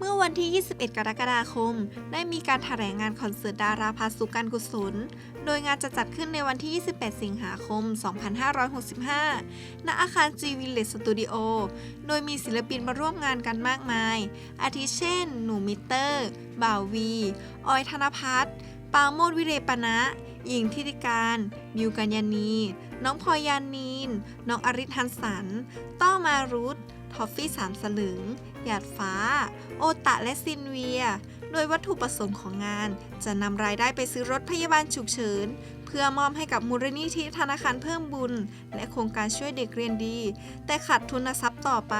เมื่อวันที่ 21 กรกฎาคม ได้มีการแถลงงานคอนเสิร์ตดาราพาสุการกุศล โดยงานจะจัดขึ้นในวันที่ 28 สิงหาคม 2565 ณ อาคาร G Village Studio โดยมีศิลปินมาร่วมงานกันมากมาย อาทิเช่น หนูมิเตอร์ บ่าววี ออยธนพัฒน์ปาโมดวิเรปนะ หญิงทิติการ มิวกัญญานี น้องพลอยยานีน น้องอริทันสัน ต้อมารุธ ทอฟฟี่สามสลึง หยาดฟ้า โอตะและซินเวีย โดยวัตถุประสงค์ของงาน จะนำรายได้ไปซื้อรถพยาบาลฉุกเฉิน เพื่อมอบให้กับมูลนิธิธนาคารเพิ่มบุญ และโครงการช่วยเด็กเรียนดี แต่ขาดทุนทรัพย์ต่อไป